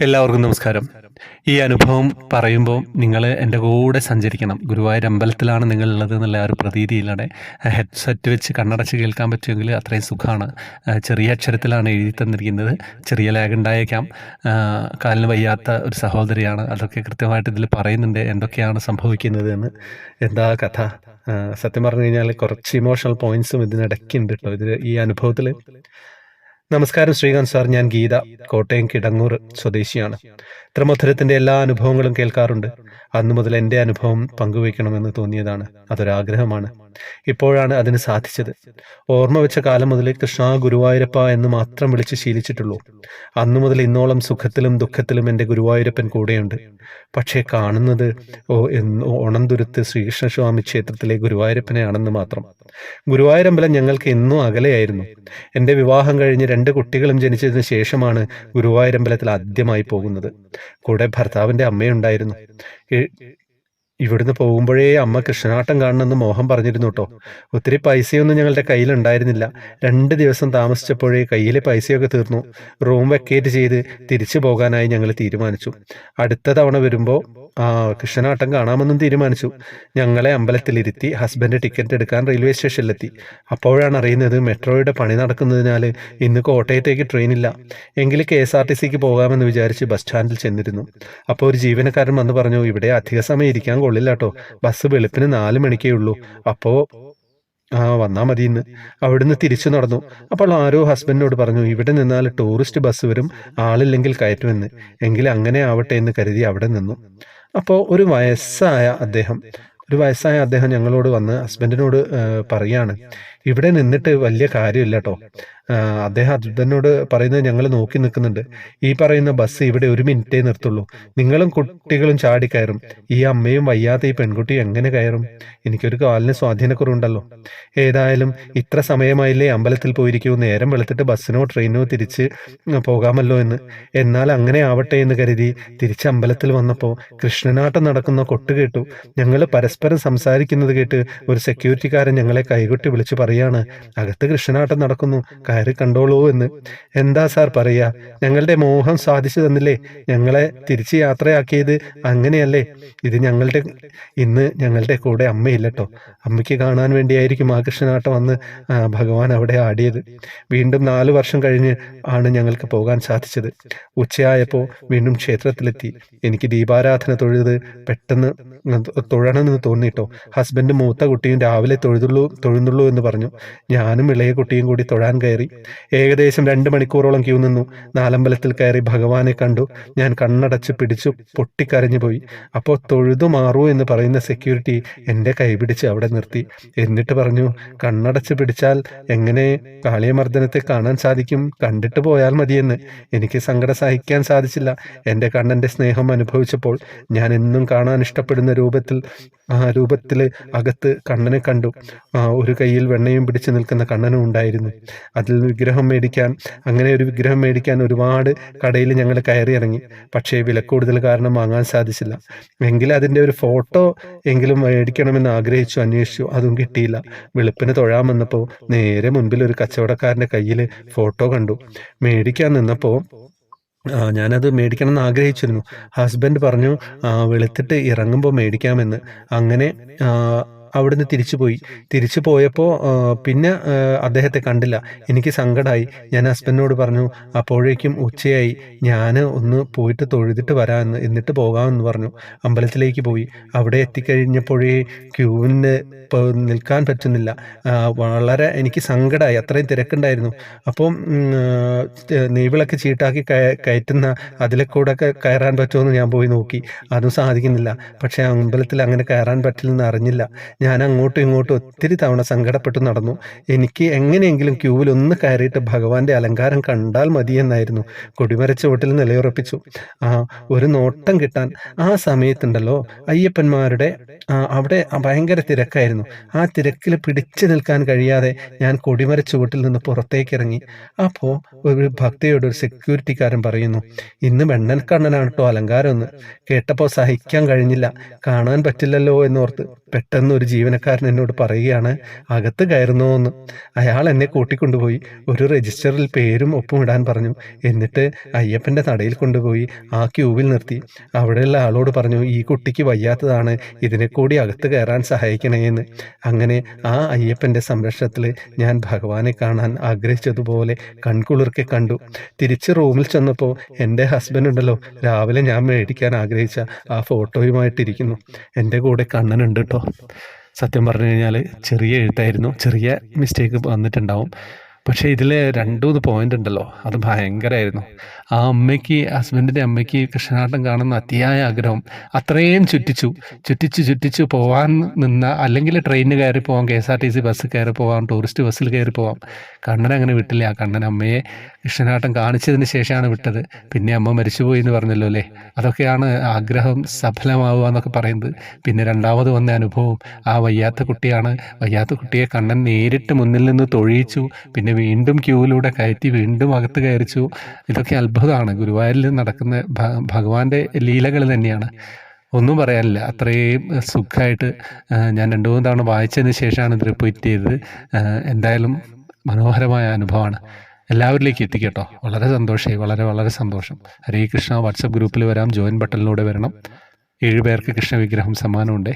എല്ലാവർക്കും നമസ്കാരം. ഈ അനുഭവം പറയുമ്പോൾ നിങ്ങൾ എന്റെ കൂടെ സഞ്ചരിക്കണം. ഗുരുവായൂർ അമ്പലത്തിലാണ് നിങ്ങളുള്ളത് എന്നുള്ള ഒരു പ്രതീതിയിലൂടെ ഹെഡ്സെറ്റ് വെച്ച് കണ്ണടച്ച് കേൾക്കാൻ പറ്റുമെങ്കിൽ അത്രയും സുഖമാണ്. ചെറിയ അക്ഷരത്തിലാണ് എഴുതി തന്നിരിക്കുന്നത്. ചെറിയ ലാഗ് ഉണ്ടായേക്കാം. കാലിന് വയ്യാത്ത ഒരു സഹോദരിയാണ്. അതൊക്കെ കൃത്യമായിട്ട് ഇതിൽ പറയുന്നുണ്ട്. എന്തൊക്കെയാണ് സംഭവിക്കുന്നത് എന്ന്. എന്താ കഥ? സത്യം പറഞ്ഞു കഴിഞ്ഞാൽ കുറച്ച് ഇമോഷണൽ പോയിന്റ്സും ഇതിനിടയ്ക്കുണ്ട് കേട്ടോ. ഇതിൽ ഈ അനുഭവത്തിൽ നമസ്കാരം ശ്രീകാന്ത് സാർ. ഞാൻ ഗീത. കോട്ടയം കിടങ്ങൂർ സ്വദേശിയാണ്. ത്രിമധുരത്തിന്റെ എല്ലാ അനുഭവങ്ങളും കേൾക്കാറുണ്ട്. അന്നു മുതൽ എന്റെ അനുഭവം പങ്കുവയ്ക്കണമെന്ന് തോന്നിയതാണ്. അതൊരാഗ്രഹമാണ്. ഇപ്പോഴാണ് അതിന് സാധിച്ചത്. ഓർമ്മ വെച്ച കാലം മുതൽ കൃഷ്ണ ഗുരുവായൂരപ്പ എന്ന് മാത്രം വിളിച്ച് ശീലിച്ചിട്ടുള്ളൂ. അന്നു മുതൽ ഇന്നോളം സുഖത്തിലും ദുഃഖത്തിലും എന്റെ ഗുരുവായൂരപ്പൻ കൂടെയുണ്ട്. പക്ഷേ കാണുന്നത് ഓ ഓണംതുരുത്ത് ശ്രീകൃഷ്ണസ്വാമി ക്ഷേത്രത്തിലെ ഗുരുവായൂരപ്പനെയാണെന്ന് മാത്രം. ഗുരുവായൂരമ്പലം ഞങ്ങൾക്ക് എന്നും അകലെയായിരുന്നു. എന്റെ വിവാഹം കഴിഞ്ഞ് രണ്ട് കുട്ടികളും ജനിച്ചതിന് ശേഷമാണ് ഗുരുവായൂരമ്പലത്തിൽ ആദ്യമായി പോകുന്നത്. കൂടെ ഭർത്താവിന്റെ അമ്മയുണ്ടായിരുന്നു. ഇവിടുന്ന് പോകുമ്പോഴേ അമ്മ കൃഷ്ണനാട്ടം കാണണമെന്ന് മോഹം പറഞ്ഞിരുന്നു കേട്ടോ. ഒത്തിരി പൈസയൊന്നും ഞങ്ങളുടെ കയ്യിലുണ്ടായിരുന്നില്ല. രണ്ട് ദിവസം താമസിച്ചപ്പോഴേ കയ്യിലെ പൈസയൊക്കെ തീർന്നു. റൂം വെക്കേറ്റ് ചെയ്ത് തിരിച്ചു പോകാനായി ഞങ്ങൾ തീരുമാനിച്ചു. അടുത്ത തവണ വരുമ്പോൾ കൃഷ്ണനാട്ടം കാണാമെന്നും തീരുമാനിച്ചു. ഞങ്ങളെ അമ്പലത്തിലിരുത്തി ഹസ്ബൻഡ് ടിക്കറ്റ് എടുക്കാൻ റെയിൽവേ സ്റ്റേഷനിലെത്തി അപ്പോഴാണ് അറിയുന്നത് മെട്രോയുടെ പണി നടക്കുന്നതിനാൽ ഇന്ന് കോട്ടയത്തേക്ക് ട്രെയിനില്ല എങ്കിൽ കെ എസ് ആർ ടി സിക്ക് പോകാമെന്ന് വിചാരിച്ച് ബസ് സ്റ്റാൻഡിൽ ചെന്നിരുന്നു. അപ്പോൾ ഒരു ജീവനക്കാരൻ വന്ന് പറഞ്ഞു ഇവിടെ അധിക സമയം ഇരിക്കാൻ കൊള്ളില്ല കേട്ടോ ബസ് വെളുപ്പിന് നാല് മണിക്കേ ഉള്ളൂ. അപ്പോൾ ആ വന്നാൽ മതി ഇന്ന് അവിടുന്ന് തിരിച്ചു നടന്നു. അപ്പോൾ ആരോ ഹസ്ബൻഡിനോട് പറഞ്ഞു ഇവിടെ നിന്നാൽ ടൂറിസ്റ്റ് ബസ് വരും ആളില്ലെങ്കിൽ കയറ്റുമെന്ന്. എങ്കിൽ അങ്ങനെ ആവട്ടെ എന്ന് കരുതി അവിടെ നിന്നു. അപ്പോൾ ഒരു വയസ്സായ അദ്ദേഹം ഒരു വയസ്സായ അദ്ദേഹം ഞങ്ങളോട് വന്ന് ഹസ്ബൻഡിനോട് പറയാണ് ഇവിടെ നിന്നിട്ട് വലിയ കാര്യമില്ല കേട്ടോ അദ്ദേഹം ഹസ്ബൻഡിനോട് പറയുന്നത് ഞങ്ങൾ നോക്കി നിൽക്കുന്നുണ്ട്. ഈ പറയുന്ന ബസ് ഇവിടെ ഒരു മിനിറ്റേ നിർത്തുള്ളൂ. നിങ്ങളും കുട്ടികളും ചാടി കയറും. ഈ അമ്മയും വയ്യാത്ത ഈ പെൺകുട്ടി എങ്ങനെ കയറും? എനിക്കൊരു കാലിന് സ്വാധീനക്കുറവുണ്ടല്ലോ. ഏതായാലും ഇത്ര സമയമായില്ലേ അമ്പലത്തിൽ പോയിരിക്കൂ. നേരം വെളുത്തിട്ട് ബസ്സിനോ ട്രെയിനോ തിരിച്ച് പോകാമല്ലോ എന്ന്. എന്നാൽ അങ്ങനെ ആവട്ടെ എന്ന് കരുതി തിരിച്ച് അമ്പലത്തിൽ വന്നപ്പോൾ കൃഷ്ണനാട്ടം നടക്കുന്ന കൊട്ട് കേട്ടു. ഞങ്ങൾ പരസ്പരം സംസാരിക്കുന്നത് കേട്ട് ഒരു സെക്യൂരിറ്റിക്കാരൻ ഞങ്ങളെ കൈകൊട്ടി വിളിച്ചു പറയാണ് അകത്ത് കൃഷ്ണനാട്ടം നടക്കുന്നു കയറി കണ്ടോളൂ എന്ന്. എന്താ സാർ പറയാ? ഞങ്ങളുടെ മോഹം സാധിച്ചു തന്നില്ലേ? ഞങ്ങളെ തിരിച്ച് യാത്രയാക്കിയത് അങ്ങനെയല്ലേ? ഇത് ഞങ്ങളുടെ ഇന്ന് ഞങ്ങളുടെ കൂടെ അമ്മയില്ലട്ടോ അമ്മയ്ക്ക് കാണാൻ വേണ്ടിയായിരിക്കും ആ കൃഷ്ണനാട്ടം വന്ന് ആ, ഭഗവാൻ അവിടെ ആടിയത്. വീണ്ടും നാല് വർഷം കഴിഞ്ഞ് ആണ് ഞങ്ങൾക്ക് പോകാൻ സാധിച്ചത്. ഉച്ചയായപ്പോൾ വീണ്ടും ക്ഷേത്രത്തിലെത്തി. എനിക്ക് ദീപാരാധന തൊഴുത് പെട്ടെന്ന് തൊഴണമെന്ന് തോന്നിയിട്ടോ ഹസ്ബൻഡ് മൂത്ത കുട്ടിയും രാവിലെ തൊഴുതുള്ളൂ തൊഴുന്നുള്ളൂ എന്ന് പറഞ്ഞു. ഞാനും ഇളയ കുട്ടിയും കൂടി തൊഴാൻ കയറി. ഏകദേശം രണ്ട് മണിക്കൂറോളം ക്യൂ നിന്നു. നാലമ്പലത്തിൽ കയറി ഭഗവാനെ കണ്ടു. ഞാൻ കണ്ണടച്ച് പിടിച്ചു പൊട്ടിക്കരഞ്ഞു പോയി. അപ്പോൾ തൊഴുതു മാറൂ എന്ന് പറയുന്ന സെക്യൂരിറ്റി എന്റെ കൈ പിടിച്ച് അവിടെ നിർത്തി. എന്നിട്ട് പറഞ്ഞു കണ്ണടച്ച് പിടിച്ചാൽ എങ്ങനെ കാളിയമർദ്ദനത്തെ കാണാൻ സാധിക്കും? കണ്ടിട്ട് പോയാൽ മതിയെന്ന്. എനിക്ക് സങ്കടം സഹിക്കാൻ സാധിച്ചില്ല. എന്റെ കണ്ണന്റെ സ്നേഹം അനുഭവിച്ചപ്പോൾ ഞാൻ എന്നും കാണാൻ ഇഷ്ടപ്പെടുന്ന രൂപത്തിൽ ആ രൂപത്തിൽ അകത്ത് കണ്ണനെ കണ്ടു. ഒരു കയ്യിൽ വെണ്ണയും പിടിച്ചു നിൽക്കുന്ന കണ്ണനും ഉണ്ടായിരുന്നു. അതിൽ വിഗ്രഹം മേടിക്കാൻ അങ്ങനെ ഒരു വിഗ്രഹം മേടിക്കാൻ ഒരുപാട് കടയിൽ ഞങ്ങൾ കയറി ഇറങ്ങി. പക്ഷേ വില കൂടുതൽ കാരണം വാങ്ങാൻ സാധിച്ചില്ല. എങ്കിലും അതിന്റെ ഒരു ഫോട്ടോ എങ്കിലും മേടിക്കണമെന്ന് ആഗ്രഹിച്ചു അന്വേഷിച്ചു. അതും കിട്ടിയില്ല. വെളുപ്പിന് തൊഴാൻ വന്നപ്പോൾ നേരെ മുൻപിൽ ഒരു കച്ചവടക്കാരന്റെ കയ്യിൽ ഫോട്ടോ കണ്ടു. മേടിക്കാൻ നിന്നപ്പോൾ ഞാനത് മേടിക്കണം എന്ന് ആഗ്രഹിച്ചിരുന്നു. ഹസ്ബൻഡ് പറഞ്ഞു വെളുത്തിട്ട് ഇറങ്ങുമ്പോൾ മേടിക്കാമെന്ന്. അങ്ങനെ അവിടുന്ന് തിരിച്ചു പോയി തിരിച്ചു പോയപ്പോൾ പിന്നെ അദ്ദേഹത്തെ കണ്ടില്ല. എനിക്ക് സങ്കടമായി ഞാൻ ഹസ്ബൻഡിനോട് പറഞ്ഞു അപ്പോഴേക്കും ഉച്ചയായി. ഞാൻ ഒന്ന് പോയിട്ട് തൊഴുതിട്ട് വരാമെന്ന് എന്നിട്ട് പോകാമെന്ന് പറഞ്ഞു. അമ്പലത്തിലേക്ക് പോയി. അവിടെ എത്തിക്കഴിഞ്ഞപ്പോഴേ ഇപ്പോൾ നിൽക്കാൻ പറ്റുന്നില്ല. വളരെ എനിക്ക് സങ്കടമായി അത്രയും തിരക്കുണ്ടായിരുന്നു. അപ്പം നെയ്വിളൊക്കെ ചീട്ടാക്കി കയറ്റുന്ന അതിലെ കൂടെ കയറാൻ പറ്റുമെന്ന് ഞാൻ പോയി നോക്കി. അതും സാധിക്കുന്നില്ല. പക്ഷേ അമ്പലത്തിൽ അങ്ങനെ കയറാൻ പറ്റില്ലെന്ന് അറിഞ്ഞില്ല. ഞാൻ അങ്ങോട്ടും ഇങ്ങോട്ടും ഒത്തിരി തവണ സങ്കടപ്പെട്ടു നടന്നു. എനിക്ക് എങ്ങനെയെങ്കിലും ക്യൂവിൽ ഒന്ന് കയറിയിട്ട് ഭഗവാന്റെ അലങ്കാരം കണ്ടാൽ മതിയെന്നായിരുന്നു. കൊടിമര ചുവട്ടിൽ നിലയുറപ്പിച്ചു. ആ ഒരു നോട്ടം കിട്ടാൻ ആ സമയത്തുണ്ടല്ലോ. അയ്യപ്പന്മാരുടെ അവിടെ ഭയങ്കര തിരക്കായിരുന്നു. ആ തിരക്കിൽ പിടിച്ചു നിൽക്കാൻ കഴിയാതെ ഞാൻ കൊടിമര ചുവട്ടിൽ നിന്ന് പുറത്തേക്ക് ഇറങ്ങി അപ്പോൾ ഒരു ഭക്തിയോട് ഒരു സെക്യൂരിറ്റിക്കാരൻ പറയുന്നു ഇന്ന് വെണ്ണൻ കണ്ണനാണ് കേട്ടോ അലങ്കാരം കേട്ടപ്പോൾ സഹിക്കാൻ കഴിഞ്ഞില്ല. കാണാൻ പറ്റില്ലല്ലോ എന്നോർത്ത്. പെട്ടെന്ന് ഒരു ജീവനക്കാരൻ എന്നോട് പറയുകയാണ് അകത്ത് കയറുന്നോ എന്ന്. അയാൾ എന്നെ കൂട്ടിക്കൊണ്ടുപോയി ഒരു രജിസ്റ്ററിൽ പേരും ഒപ്പും ഇടാൻ പറഞ്ഞു. എന്നിട്ട് അയ്യപ്പന്റെ തടയിൽ കൊണ്ടുപോയി ആ ക്യൂവിൽ നിർത്തി. അവിടെയുള്ള ആളോട് പറഞ്ഞു ഈ കുട്ടിക്ക് വയ്യാത്തതാണ് ഇതിനെ കൂടി അകത്ത് കയറാൻ സഹായിക്കണേ എന്ന്. അങ്ങനെ ആ അയ്യപ്പന്റെ സംരക്ഷണത്തിൽ ഞാൻ ഭഗവാനെ കാണാൻ ആഗ്രഹിച്ചതുപോലെ കൺകുളിർക്കെ കണ്ടു. തിരിച്ച് റൂമിൽ ചെന്നപ്പോൾ എന്റെ ഹസ്ബൻഡ് ഉണ്ടല്ലോ രാവിലെ ഞാൻ മേടിക്കാൻ ആഗ്രഹിച്ച ആ ഫോട്ടോയുമായിട്ടിരിക്കുന്നു എന്റെ കൂടെ കണ്ണനുണ്ട് കേട്ടോ സത്യം പറഞ്ഞു കഴിഞ്ഞാൽ ചെറിയ എഴുത്തായിരുന്നു. ചെറിയ മിസ്റ്റേക്ക് വന്നിട്ടുണ്ടാവും. പക്ഷേ ഇതിൽ രണ്ട് മൂന്ന് പോയിന്റ് ഉണ്ടല്ലോ. അത് ഭയങ്കരമായിരുന്നു ആ അമ്മയ്ക്ക് ഹസ്ബൻഡിന്റെ അമ്മയ്ക്ക് കൃഷ്ണനാട്ടം കാണുന്ന അതിയായ ആഗ്രഹം അത്രയും ചുറ്റിച്ചു. ചുറ്റിച്ചു ചുറ്റിച്ചു പോകാൻ നിന്ന അല്ലെങ്കിൽ ട്രെയിനിന് കയറി പോകാം K S R T C ബസ്സിൽ കയറി പോകാം ടൂറിസ്റ്റ് ബസ്സിൽ കയറി പോകാം കണ്ണൻ അങ്ങനെ വിട്ടില്ല. ആ കണ്ണൻ അമ്മയെ കൃഷ്ണനാട്ടം കാണിച്ചതിന് ശേഷമാണ് വിട്ടത്. പിന്നെ അമ്മ മരിച്ചുപോയി എന്ന് പറഞ്ഞല്ലോ അല്ലേ? അതൊക്കെയാണ് ആഗ്രഹം സഫലമാവുക എന്നൊക്കെ പറയുന്നത്. പിന്നെ രണ്ടാമത് വന്ന അനുഭവം ആ വയ്യാത്ത കുട്ടിയാണ്. വയ്യാത്ത കുട്ടിയെ കണ്ണൻ നേരിട്ട് മുന്നിൽ നിന്ന് തൊഴിയിച്ചു. പിന്നെ വീണ്ടും ക്യൂവിലൂടെ കയറ്റി വീണ്ടും അകത്ത് കയറിച്ചു. ഇതൊക്കെ അത്ഭുതമാണ്. ഗുരുവായൂരിൽ നടക്കുന്ന ഭഗവാന്റെ ലീലകൾ തന്നെയാണ്. ഒന്നും പറയാനില്ല. അത്രയും സുഖമായിട്ട് ഞാൻ രണ്ടു മൂന്ന് തവണ വായിച്ചതിന് ശേഷമാണ് ഇത് റിപ്പീറ്റ് ചെയ്തത് എന്തായാലും മനോഹരമായ അനുഭവമാണ്. എല്ലാവരിലേക്കും എത്തിക്കട്ടോ. വളരെ സന്തോഷമായി. വളരെ വളരെ സന്തോഷം. ഹരേ കൃഷ്ണ. വാട്സപ്പ് ഗ്രൂപ്പിൽ വരാം. ജോയിൻ ബട്ടണിലൂടെ വരണം. ഏഴ് പേർക്ക് കൃഷ്ണ വിഗ്രഹം സമ്മാനമുണ്ട്.